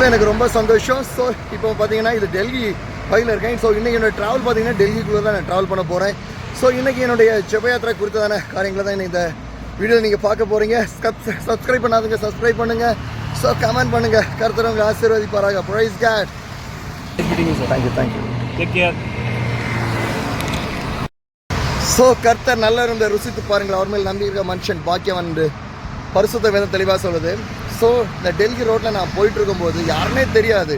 உண்மையிலே எனக்கு ரொம்ப சந்தோஷம். ஸோ இப்போ பார்த்தீங்கன்னா இது டெல்லி பையில் இருக்கேன். ஸோ இன்றைக்கி என்னோட ட்ராவல் பார்த்தீங்கன்னா டெல்லிக்குள்ளே தான் நான் ட்ராவல் பண்ண போகிறேன் ஸோ இன்றைக்கி என்னுடைய ஜெபயாத்திரை குறித்ததான காரியங்களை தான் இந்த வீடியோ நீங்கள் பார்க்க போகிறீங்க சப்ஸ்கிரைப் பண்ணாதுங்க சப்ஸ்கிரைப் பண்ணுங்கள் ஸோ கமெண்ட் பண்ணுங்கள் கருத்துறவங்க ஆசீர்வதிப்பாராக. Praise God. Thank you thank you Take care. So கர்த்தர் நல்ல இருந்த ருசித்து பாருங்கள். அவர் மேல் நம்பி இருக்க மனுஷன் பாக்கியவன் பரிசுத்த வேதம் தெளிவாக சொல்லுது. ஸோ இந்த டெல்லி ரோட்டில் நான் போயிட்டு இருக்கும்போது யாருனே தெரியாது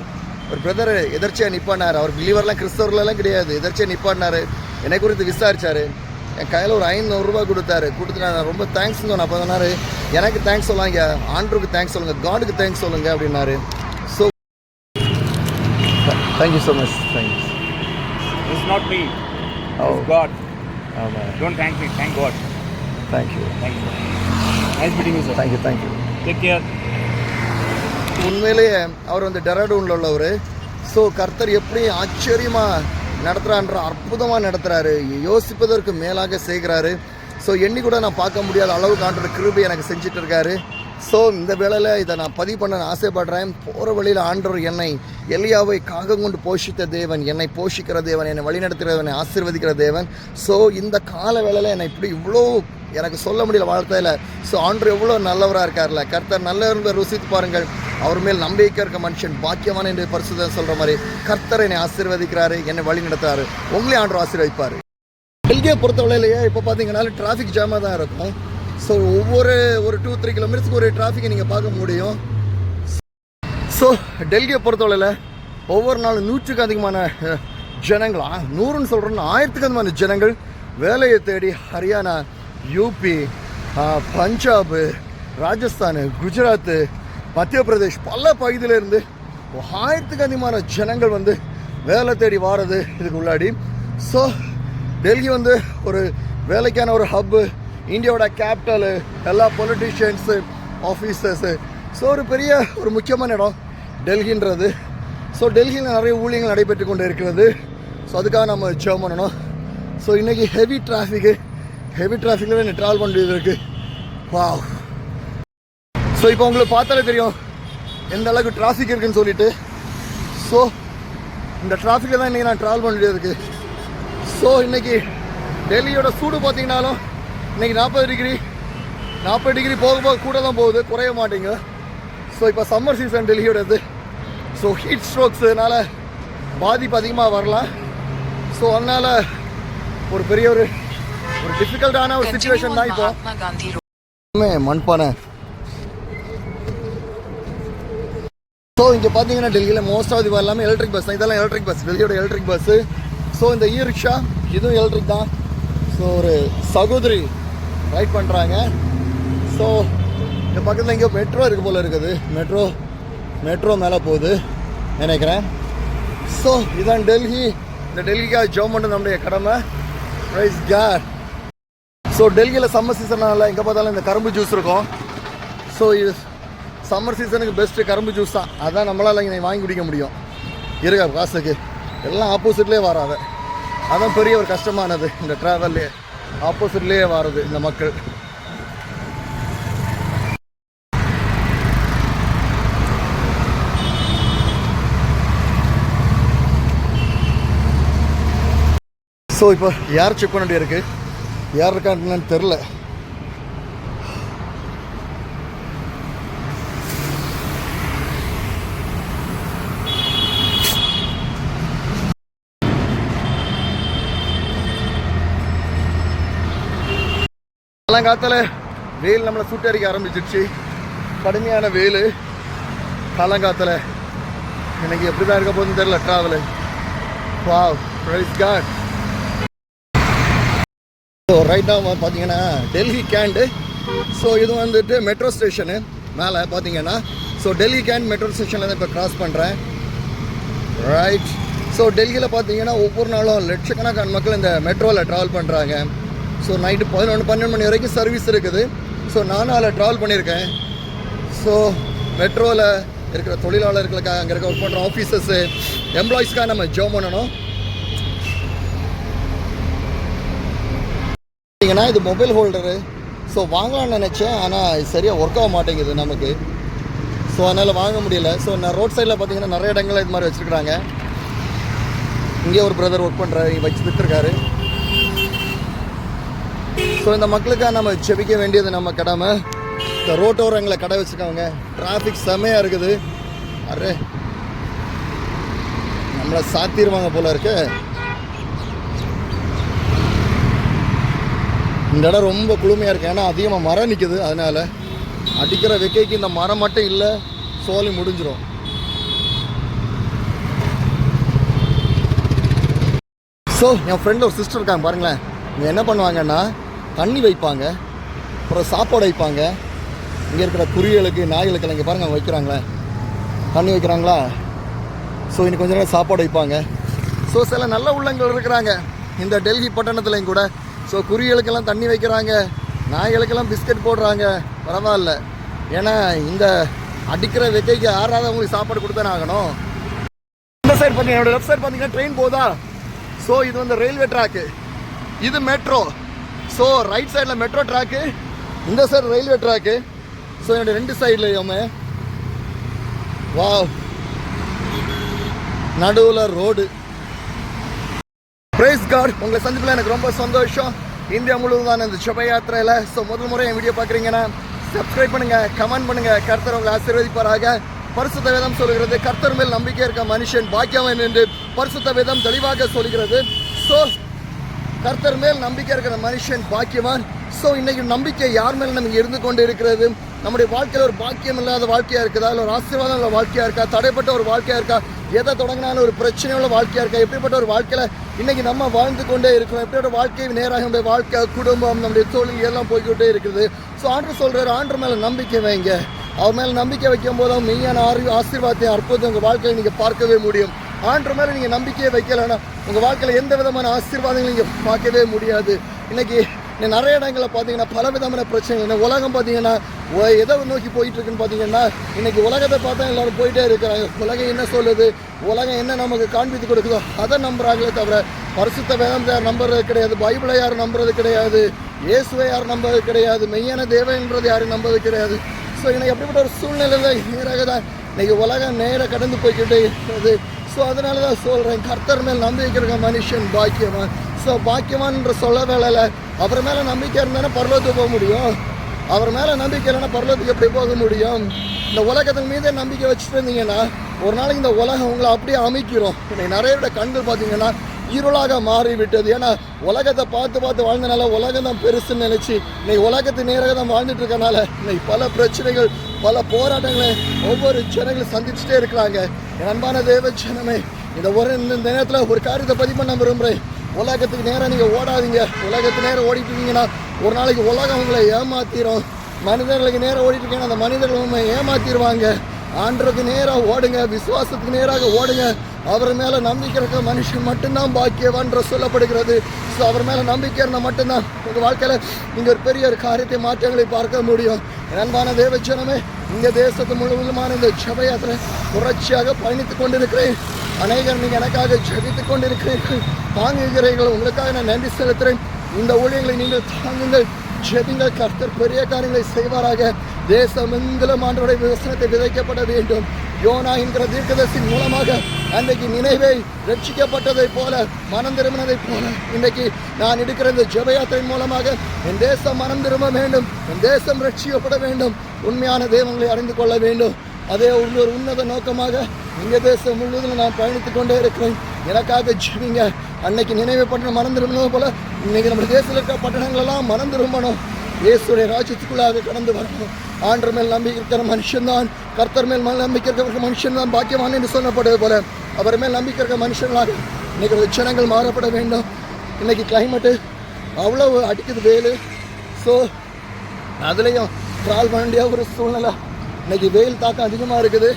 ஒரு பிரதர் எதர்ச்சியாக நிப்பாடினார் அவர் பிலீவர்லாம் கிறிஸ்தவர்களெல்லாம் கிடையாது எதர்ச்சியாக நிப்பாடினார் என்னை குறித்து விசாரிச்சார் என் கையில் ஒரு ஐநூறுரூவா கொடுத்தாரு கொடுத்துட்டு நான் ரொம்ப தேங்க்ஸ் சொன்னேன் அப்போ சொன்னார் எனக்கு தேங்க்ஸ் சொல்லாங்க ஆண்டருக்கு தேங்க்ஸ் சொல்லுங்கள் காடுக்கு தேங்க்ஸ் சொல்லுங்க அப்படின்னாரு so thank you so much thanks me. Oh. It's God. ஆமாம் Don't thank me. Thank God. Thank you. Nice meeting you, sir. Thank you thank you Take care. உண்மையிலேயே அவர் வந்து டெராடூனில் உள்ளவர். ஸோ கர்த்தர் எப்படி ஆச்சரியமாக நடத்துகிறான்ற அற்புதமாக நடத்துகிறாரு யோசிப்பதற்கு மேலாக செய்கிறாரு. ஸோ எண்ணி கூட நான் பார்க்க முடியாத அளவு காட்டுற கிருபை எனக்கு செஞ்சுட்டு இருக்காரு. ஸோ இந்த வேளையில் இதை நான் பதிவு பண்ண ஆசைப்படுறேன். போகிற வழியில் ஆண்டவர் என்னை எலியாவை காகம் கொண்டு போஷித்த தேவன் என்னை போஷிக்கிற தேவன் என்னை வழிநடத்துகிறவன் என்னை ஆசீர்வதிக்கிற தேவன். ஸோ இந்த கால வேளையில் என்னை இப்படி இவ்வளோ எனக்கு சொல்ல முடியல வார்த்தையில் ஸோ ஆண்டவர் எவ்வளோ நல்லவராக இருக்கார்ல. கர்த்தர் நல்லவர் ருசித்து பாருங்கள். அவர் மேல் நம்பிக்கை இருக்க மனுஷன் பாக்கியமான என்று பரிசுதான் சொல்கிற மாதிரி கர்த்தர் என்னை ஆசீர்வதிக்கிறாரு என்னை வழி நடத்துறாரு உங்களே ஆண்டவர் ஆசீர்வதிப்பார். டெல்லியை பொறுத்தவரையிலேயே இப்போ பார்த்தீங்கன்னா டிராஃபிக் ஜாமாக தான் இருக்கும். ஸோ ஒவ்வொரு ஒரு டூ த்ரீ கிலோமீட்டர்ஸ்க்கு ஒரு டிராஃபிக்கை நீங்கள் பார்க்க முடியும். ஸோ டெல்லியை பொறுத்தவரையில் ஒவ்வொரு நாளும் நூற்றுக்கு அதிகமான ஜனங்களா நூறுன்னு சொல்கிறோன்னா ஆயிரத்துக்கு அதிகமான ஜனங்கள் வேலையை தேடி ஹரியானா யூபி பஞ்சாபு ராஜஸ்தான் குஜராத்து மத்திய பிரதேஷ் பல பகுதியிலேருந்து ஆயிரத்துக்கு அதிகமான ஜனங்கள் வந்து வேலை தேடி வாரது இதுக்கு உள்ளாடி. ஸோ டெல்லி வந்து ஒரு வேலைக்கான ஒரு ஹப்பு இந்தியாவோட கேபிட்டலு எல்லா பொலிட்டிஷியன்ஸு ஆஃபீஸர்ஸு ஸோ ஒரு பெரிய ஒரு முக்கியமான இடம் டெல்லின்றது. ஸோ டெல்லியில் நிறைய ஊழியங்கள் நடைபெற்று கொண்டு இருக்கிறது ஸோ அதுக்காக நம்ம ஜெபம் பண்ணணும். ஸோ இன்றைக்கி ஹெவி டிராஃபிக்கு ஹெவி டிராஃபிக்கில் என்ன ட்ராவல் பண்ண இருக்குது வா ஸோ இப்போ உங்களுக்கு பார்த்தாலே தெரியும் எந்த அளவுக்கு டிராஃபிக் இருக்குன்னு சொல்லிட்டு. ஸோ இந்த டிராஃபிக்கில் தான் இன்றைக்கி நான் ட்ராவல் பண்ண இருக்குது ஸோ இன்னைக்கு டெல்லியோட சூடு பார்த்தீங்கனாலும் இன்னைக்கு நாற்பது டிகிரி நாற்பது டிகிரி போக போக கூட தான் போகுது குறைய மாட்டேங்க. ஸோ இப்போ சம்மர் சீசன் டெல்லியோடது. ஸோ ஹீட் ஸ்ட்ரோக்ஸுனால பாதிப்பு அதிகமாக வரலாம். ஸோ அதனால் ஒரு பெரிய ஒரு ஒரு டிஃபிகல்ட்டான ஒரு சுச்சுவேஷன் தான் இப்போ. மண்பானை. ஸோ இங்கே பார்த்தீங்கன்னா டெல்லியில் மோஸ்ட் ஆஃப் எல்லாமே எலக்ட்ரிக் பஸ் தான். இதெல்லாம் எலக்ட்ரிக் பஸ் டெல்லியோட எலக்ட்ரிக் பஸ்ஸு ஸோ இந்த இ ரிக்ஷா இதுவும் எலக்ட்ரிக் தான். ஸோ ஒரு சகோதரி ரைட் பண்ணுறாங்க ஸோ இந்த பக்கத்தில் எங்கேயோ மெட்ரோ இருக்குது போல் இருக்குது. மெட்ரோ மெட்ரோ மேலே போகுது நினைக்கிறேன். ஸோ இதான் டெல்லி. இந்த டெல்லிக்காக ஜோம் பண்ணுறது நம்முடைய கடமை. ரைஸ் கேர் ஸோ டெல்லியில் சம்மர் சீசனால் எங்கே பார்த்தாலும் இந்த கரும்பு ஜூஸ் இருக்கும். ஸோ இது சம்மர் சீசனுக்கு பெஸ்ட்டு கரும்பு ஜூஸ் தான். அதான் நம்மளால் இங்கே வாங்கி குடிக்க முடியும். இருக்கா காசுக்கு. எல்லாம் ஆப்போசிட்லேயே வராத. அதான் பெரிய ஒரு கஷ்டமானது. இந்த ட்ராவல்லே ஆப்போசிட்லேயே வர்றது இந்த மக்கள். ஸோ இப்போ யார் செக் பண்ண வேண்டியிருக்கு யார் இருக்கான்னு தெரில காலங்காத்தில் வெயில் நம்மளை சுட்டரிக்க ஆரம்பிச்சிருச்சு. கடுமையான வெயில். காலங்காத்தில் எனக்கு எப்படி தான் இருக்க போகுதுன்னு தெரில travel wow praise God so right பார்த்தீங்கன்னா டெல்லி கேண்டு ஸோ இது வந்துட்டு மெட்ரோ ஸ்டேஷனு மேலே பார்த்தீங்கன்னா ஸோ டெல்லி கேண்ட் மெட்ரோ ஸ்டேஷனில் தான் இப்போ கிராஸ் பண்ணுறேன் ரைட் ஸோ டெல்லியில் பார்த்தீங்கன்னா ஒவ்வொரு நாளும் லட்சக்கணக்கான மக்கள் இந்த மெட்ரோவில் ட்ராவல் பண்ணுறாங்க ஸோ நைட்டு பதினொன்று பன்னெண்டு மணி வரைக்கும் சர்வீஸ் இருக்குது. ஸோ நானும் அதில் ட்ராவல் பண்ணியிருக்கேன் ஸோ மெட்ரோவில் இருக்கிற தொழிலாளர்களுக்காக அங்கே இருக்க ஒர்க் பண்ணுற ஆஃபீஸர்ஸு எம்ப்ளாயிஸ்க்காக நம்ம ஜோ பண்ணணும். பார்த்தீங்கன்னா இது மொபைல் ஹோல்டரு. ஸோ வாங்கலாம்னு நினச்சேன். ஆனால் இது சரியாக ஒர்க் ஆக மாட்டேங்குது நமக்கு. ஸோ அதனால் வாங்க முடியல. ஸோ நான் ரோட் சைடில் பார்த்தீங்கன்னா நிறைய இடங்கள்ல இது மாதிரி வச்சுருக்குறாங்க. இங்கே ஒரு பிரதர் ஒர்க் பண்ணுறாரு வச்சு விற்றுருக்காரு ஸோ இந்த மக்களுக்காக நம்ம செபிக்க வேண்டியது நம்ம கடமை. இந்த ரோட்டோரங்களை கடை வச்சுருக்காங்க டிராஃபிக் செமையாக இருக்குது. அரே நம்மளை சாத்திடுவாங்க போல இருக்கு. இந்த இடம் ரொம்ப குளுமையாக இருக்குது ஏன்னா அதிகமாக மரம் நிற்குது அதனால் அடிக்கிற வெக்கைக்கு இந்த மரம் மட்டும் இல்லை சோலி முடிஞ்சிடும் ஸோ என் ஃப்ரெண்டு ஒரு சிஸ்டர் இருக்காங்க பாருங்களேன். இங்கே என்ன பண்ணுவாங்கன்னா தண்ணி வைப்பாங்க அப்புறம் சாப்பாடு வைப்பாங்க. இங்கே இருக்கிற குருவிகளுக்கு நாய்களுக்கு இங்கே பாருங்க அவங்க வைக்கிறாங்களே. தண்ணி வைக்கிறாங்களா? ஸோ இன்னைக்கு கொஞ்ச நேரம் சாப்பாடு வைப்பாங்க. ஸோ சில நல்ல உள்ளங்கள் இருக்கிறாங்க. இந்த டெல்லி பட்டணத்துலையும் கூட ஸோ குருவிகளுக்கெல்லாம் தண்ணி வைக்கிறாங்க. நாய்களுக்கெல்லாம் பிஸ்கட் போடுறாங்க. பரவாயில்ல. ஏன்னா இந்த அடிக்கிற வெக்கைக்கு ஆறாதவங்களுக்கு சாப்பாடு கொடுத்தானே ஆகணும். இந்த சைடு பார்த்தீங்கன்னா என்னோட லெஃப்ட் சைடு பார்த்தீங்கன்னா ட்ரெயின் போதா ஸோ இது வந்து ரயில்வே ட்ராக்கு இது மெட்ரோ ஸோ ரைட் சைடில் மெட்ரோ ட்ராக்கு இந்த சைடு ரயில்வே ட்ராக்கு ஸோ என்னோட ரெண்டு சைட்லையுமே வா நடுவில் ரோடு பிரைஸ் காட் உங்களை சந்திப்பில் எனக்கு ரொம்ப சந்தோஷம். இந்தியா முழுவதும் இந்த சுப யாத்திரையில். ஸோ முதல் முறை என் வீடியோ பார்க்குறீங்கன்னா சப்ஸ்கிரைப் பண்ணுங்கள் கமெண்ட் பண்ணுங்கள் கர்த்தர் உங்களை ஆசீர்வதிப்பாராக. பரிசுத்த வேதம் சொல்கிறது கர்த்தர் மேல் நம்பிக்கை இருக்க மனுஷன் பாக்கியவன் என்று பரிசுத்த வேதம் தெளிவாக சொல்கிறது. ஸோ கர்த்தர் மேல் நம்பிக்கை இருக்கிற மனுஷன் பாக்கியவான். ஸோ இன்னைக்கு நம்பிக்கை யார் மேல் நமக்கு இருந்து கொண்டு இருக்கிறது? நம்முடைய வாழ்க்கையில் ஒரு பாக்கியம் இல்லாத வாழ்க்கையாக இருக்குதா? இல்லை ஒரு ஆசீர்வாதம் உள்ள வாழ்க்கையாக இருக்கா? தடைப்பட்ட ஒரு வாழ்க்கையாக இருக்கா? எதை தொடங்கினாலும் ஒரு பிரச்சனை உள்ள இருக்கா? எப்படிப்பட்ட ஒரு வாழ்க்கையில் இன்றைக்கி நம்ம வாழ்ந்து கொண்டே இருக்கிறோம்? எப்படிப்பட்ட வாழ்க்கை நேராக நம்முடைய வாழ்க்கை குடும்பம் நம்முடைய தொழில் எல்லாம் போய்கிட்டே இருக்குது. ஸோ ஆண்டு சொல்கிறார் ஆண்டு மேலே நம்பிக்கை வைங்க. அவர் மேலே நம்பிக்கை வைக்கும் போது அவன் மெய்யான ஆறு ஆசீர்வாதத்தை அற்புதம் உங்கள் வாழ்க்கையை நீங்கள் பார்க்கவே முடியும். ஆண்டு மேலே நீங்கள் நம்பிக்கையை வைக்கலைன்னா உங்கள் வாழ்க்கையில் எந்த விதமான ஆசீர்வாதங்களும் நீங்கள் பார்க்கவே முடியாது. இன்றைக்கி நிறைய இடங்களில் பார்த்தீங்கன்னா பல விதமான பிரச்சனைகள். இந்த உலகம் பார்த்தீங்கன்னா எதை நோக்கி போயிட்டு இருக்குன்னு பார்த்தீங்கன்னா இன்னைக்கு உலகத்தை பார்த்தா எல்லாரும் போயிட்டே இருக்கிறாங்க. உலகம் என்ன சொல்லுது? உலகம் என்ன நமக்கு காண்பித்து கொடுக்குதோ அதை நம்புறாங்களே தவிர பரிசுத்த வேதம் யார் நம்புறது கிடையாது. பைபிளை யார் நம்புறது கிடையாது. இயேசுவை யார் நம்புறது கிடையாது. மெய்யான தேவன்றது யாரும் நம்புறது கிடையாது. ஸோ இன்னைக்கு அப்படிப்பட்ட ஒரு சூழ்நிலையில் நேராக தான் இன்னைக்கு உலகம் நேராக கடந்து போய்கிட்டே இருக்கிறது ஸோ அதனால தான் சொல்கிறேன் கர்த்தர் மேல் நம்பிக்கை இருக்க மனுஷன் பாக்கியவான். ஸோ பாக்கியவான்ற சொல்ல வேலையில் அவர் மேலே நம்பிக்கை இருந்தானே பரலோகத்துக்கு போக முடியும். அவர் மேலே நம்பிக்கை இல்லைன்னா பரலோகத்துக்கு எப்படி போக முடியும்? இந்த உலகத்தின் மீதே நம்பிக்கை வச்சுட்டு இருந்தீங்கன்னா ஒரு நாளைக்கு இந்த உலகம் உங்களை அப்படியே அமைக்கிறோம். இன்னைக்கு நிறைய கண்கள் பார்த்தீங்கன்னா இருளாக மாறிவிட்டது. ஏன்னா உலகத்தை பார்த்து பார்த்து வாழ்ந்தனால உலகம் தான் பெருசுன்னு நினச்சி இன்னைக்கு உலகத்து நேராக தான் வாழ்ந்துட்டு இருக்கனால இன்னைக்கு பல பிரச்சனைகள் பல போராட்டங்களை ஒவ்வொரு ஜனங்களும் சந்திச்சுட்டே இருக்கிறாங்க. என் அன்பான தேவ ஜனமே இந்த ஒரு இந்த நேரத்தில் ஒரு காரியத்தை பதிவு பண்ண விரும்புகிறேன் உலகத்துக்கு நேரம் நீங்கள் ஓடாதீங்க. உலகத்து நேரம் ஓடிட்டு இருக்கீங்கன்னா ஒரு நாளைக்கு உலகம் உங்களை ஏமாத்திரும். மனிதர்களுக்கு நேரம் ஓடிட்டு இருக்கீங்கன்னா அந்த மனிதர்கள் உண்மை ஏமாத்திடுவாங்க ஆண்டருக்கு நேராக ஓடுங்க விசுவாசத்துக்கு நேராக ஓடுங்க. அவர் மேலே நம்பிக்கை இருக்க மனுஷன் மட்டும்தான் பாக்கியவான்ற சொல்லப்படுகிறது. ஸோ அவர் மேலே நம்பிக்கை இருந்தால் மட்டும்தான் உங்கள் வாழ்க்கையில் நீங்கள் ஒரு பெரிய ஒரு காரியத்தை மாற்றங்களை பார்க்க முடியும். நண்பான தேவச்சனமே இந்த தேசத்து முழுவதுமான இந்த ஜபயாத்திரை தொடர்ச்சியாக பயணித்துக் கொண்டிருக்கிறேன். அநேகர் நீங்கள் எனக்காக ஜெபித்துக் கொண்டிருக்கிறீர்கள். தாங்குகிறீர்கள். உங்களுக்காக நான் நன்றி செலுத்துகிறேன். இந்த ஊழியங்களை நீங்கள் தாங்குங்கள். ஜெபிங்கள். கர்த்தர் பெரிய காரியங்களை செய்வாராக. தேசமெங்கிலும் ஆண்டோடைய விவசாயத்தை விதைக்கப்பட வேண்டும். யோனா என்கிற தீர்க்கதர்சின் மூலமாக அன்றைக்கு நினைவை ரட்சிக்கப்பட்டதைப் போல மனம் திரும்பினதை போல இன்றைக்கு நான் எடுக்கிற இந்த ஜெபயாத்திரையின் மூலமாக என் தேசம் மனம் திரும்ப வேண்டும். என் தேசம் ரட்சிக்கப்பட வேண்டும். உண்மையான தெய்வங்களை அறிந்து கொள்ள வேண்டும். அதே ஒரு ஒரு உன்னத நோக்கமாக இந்திய தேசம் முழுவதும் நான் பயணித்துக் கொண்டே இருக்கிறேன். எனக்காக ஜீவிங்க அன்னைக்கு நினைவு பட்டணம் மனம் போல இன்னைக்கு நம்ம தேசத்தில் இருக்க பட்டணங்கள் எல்லாம் மனம் இயேசுடைய ராஜ்யத்துக்குள்ளாக கடந்து வரணும். ஆண்டர் மேல் நம்பிக்கை இருக்கிற மனுஷன்தான். கர்த்தர் மேல் நம்பிக்கை இருக்கிற மனுஷன் தான் பாக்கியமான என்று சொல்லப்படுவது போல அவர் மேல் நம்பிக்கை இருக்கிற மனுஷங்களாக இன்னைக்கு ஜனங்கள் மாறப்பட வேண்டும். இன்னைக்கு கிளைமேட்டு அவ்வளவு அடிக்குது வேலு ஸோ அதுலேயும் ட்ராவல் பண்ண வேண்டிய ஒரு சூழ்நிலை. இன்னைக்கு வெயில் தாக்கம் அதிகமாக இருக்குது.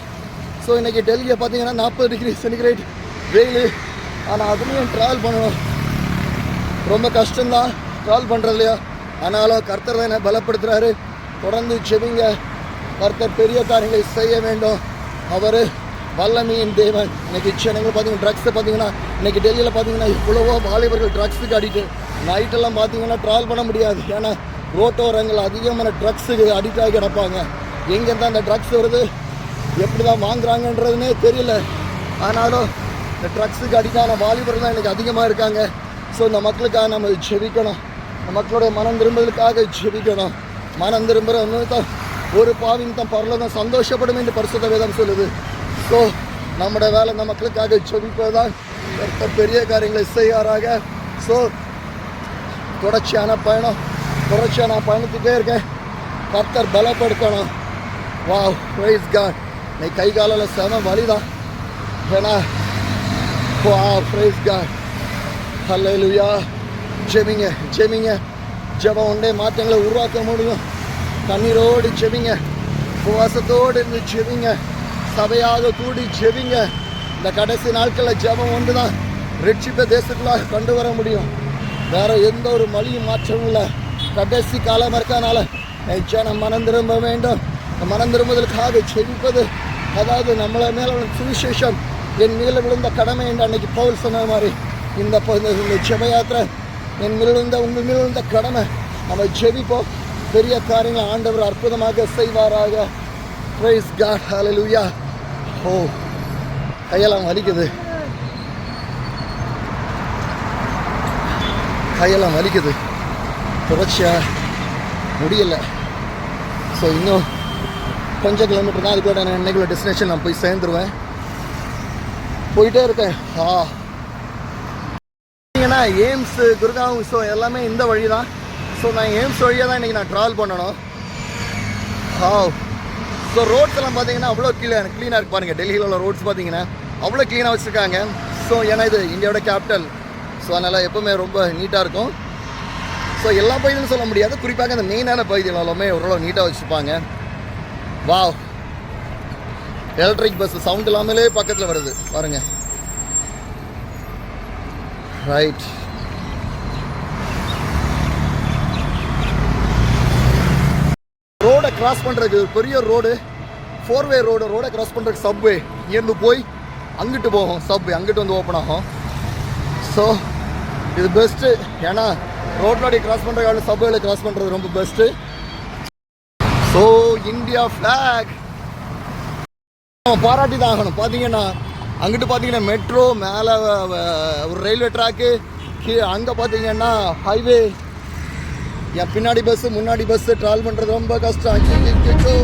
ஸோ இன்றைக்கி டெல்லியை பார்த்தீங்கன்னா நாற்பது டிகிரி சென்டிகிரேட் வெயில். ஆனால் அதுலேயும் ட்ராவல் பண்ணணும்? ரொம்ப கஷ்டம்தான். ட்ராவல் பண்ணுறதுலையா ஆனாலும் கர்த்தர் தான் என்னை பலப்படுத்துகிறாரு தொடர்ந்து செவிங்க கர்த்தர் பெரிய காரியங்களை செய்ய வேண்டும். அவர் வல்லமையின் தேவன். இன்னைக்கு சென்னைகள் பார்த்தீங்கன்னா ட்ரக்ஸை பார்த்தீங்கன்னா இன்னைக்கு டெல்லியில் பார்த்தீங்கன்னா இவ்வளவோ வாலிபர்கள் ட்ரக்ஸுக்கு அடிக்ட் நைட்டெல்லாம் பார்த்தீங்கன்னா ட்ராவல் பண்ண முடியாது. ஏன்னா ரோட்டோரங்கள் அதிகமான ட்ரக்ஸுக்கு அடிக்ட் ஆகி கிடப்பாங்க. எங்கேருந்து அந்த ட்ரக்ஸ் வருது? எப்படி தான் வாங்குறாங்கன்றதுனே தெரியல. ஆனாலும் இந்த ட்ரக்ஸுக்கு அடிக்கான வாலிபர் தான் எனக்கு அதிகமாக இருக்காங்க. ஸோ இந்த மக்களுக்காக நம்ம ஜெபிக்கணும். இந்த மக்களுடைய மனம் திரும்புதலுக்காக ஜெபிக்கணும். மனம் திரும்புகிற ஒன்று தான் ஒரு பாவின் தான் பரலோகம் சந்தோஷப்படும் என்று பரிசுத்த வேதம் சொல்லுது. ஸோ நம்முடைய வேலை இந்த மக்களுக்காக ஜெபிப்பதுதான். கர்த்தர் பெரிய காரியங்களை செய்யாராக ஸோ தொடர்ச்சியான பயணம். தொடர்ச்சியாக நான் பயணித்துட்டே இருக்கேன். கத்தர் பலப்படுத்தணும். வா ப்ரைஸ் காட் நீ கை காலில் செம வலிதான். ஏன்னா வா ப்ரைஸ் காட் ஹல்லேலூயா ஜெமிங்க ஜெமிங்க ஜெபம் உண்டே மாற்றங்களை உருவாக்க முடியும். கண்ணீரோடு ஜெபிங்க. உபவாசத்தோடு இருந்து ஜெபிங்க. சபையாக கூடி ஜெபிங்க. இந்த கடைசி நாட்களில் ஜெபம் ஒன்று தான் ரட்சிப்ப தேசத்துக்குள்ளாக கொண்டு வர முடியும். வேறு எந்த ஒரு மொழியும் மாற்றமும் இல்லை. கடைசி காலம் இருக்கனால ஜனம் மனம் திரும்ப வேண்டும். மனம் திரும்புவதற்காக ஜெபிப்பது அதாவது நம்மளை மேலே சுவிசேஷம் என் மேல விழுந்த கடமை என்று அன்னைக்கு பவுல் சொன்ன மாதிரி. இந்த இந்த- இந்த ஜெப யாத்திரை என் மேல் விழுந்த உங்கள் மேல் விழுந்த கடமை நம்ம ஜெபிப்போம். பெரிய காரியங்களை ஆண்டவர் அற்புதமாக செய்வாராக. ப்ரைஸ் காட் ஹalleluya ஓ கையெல்லாம் வலிக்குது. கையெல்லாம் வலிக்குது. தொடர்ச்சியாக முடியலை. ஸோ இன்னும் கொஞ்சம் கிலோமீட்டர் தான் அதுக்கூட நான் இன்னைக்குள்ள டெஸ்டினேஷன் நான் போய் சேர்ந்துருவேன். போயிட்டே இருக்கேன். ஆ. பார்த்தீங்கன்னா எய்ம்ஸ் குருகாம் ஸோ எல்லாமே இந்த வழி தான் ஸோ நான் எய்ம்ஸ் வழியாக தான் இன்றைக்கி நான் ட்ராவல் பண்ணணும். ஆ. ஸோ ரோட்ஸ் எல்லாம் பார்த்தீங்கன்னா அவ்வளோ கீழே க்ளீனாக இருக்கு பாருங்கள் டெல்லியில் உள்ள ரோட்ஸ் பார்த்தீங்கன்னா அவ்வளோ க்ளீனாக வச்சுருக்காங்க. ஸோ ஏன்னா இது இந்தியாவோட கேபிட்டல் ஸோ அதனால் எப்போவுமே ரொம்ப நீட்டாக இருக்கும். ஸோ எல்லா பகுதியிலும் சொல்ல முடியாது. குறிப்பாக அந்த மெயினான பகுதிகள் எல்லாமே ஓரளவு நீட்டாக வச்சுருப்பாங்க வாவ் எலக்ட்ரிக் பஸ் சவுண்ட் இல்லாமலே பக்கத்தில் வருது. பாருங்க. ரைட் ரோடை கிராஸ் பண்ணுறதுக்கு ஒரு பெரிய ரோடு ஃபோர் வே ரோடு ரோடை கிராஸ் பண்ணுறதுக்கு சப்வே இங்கேருந்து போய் அங்கிட்டு போகும். சப்வே அங்கிட்டு வந்து ஓப்பன் ஆகும். ஸோ இது பெஸ்ட்டு ஏன்னா ரோட்லாடி கிராஸ் பண்ணுற சப்வேல கிராஸ் பண்ணுறது ரொம்ப பெஸ்ட்டு ஸோ இந்தியா ஃப்ளாக் நம்ம பாராட்டி தான் ஆகணும். பார்த்தீங்கன்னா அங்கிட்டு பார்த்தீங்கன்னா மெட்ரோ மேலே ஒரு ரயில்வே ட்ராக்கு கீழே அங்கே பார்த்தீங்கன்னா ஹைவே என் பின்னாடி பஸ்ஸு முன்னாடி பஸ்ஸு ட்ராவல் பண்ணுறது ரொம்ப கஷ்டம். ஐயோ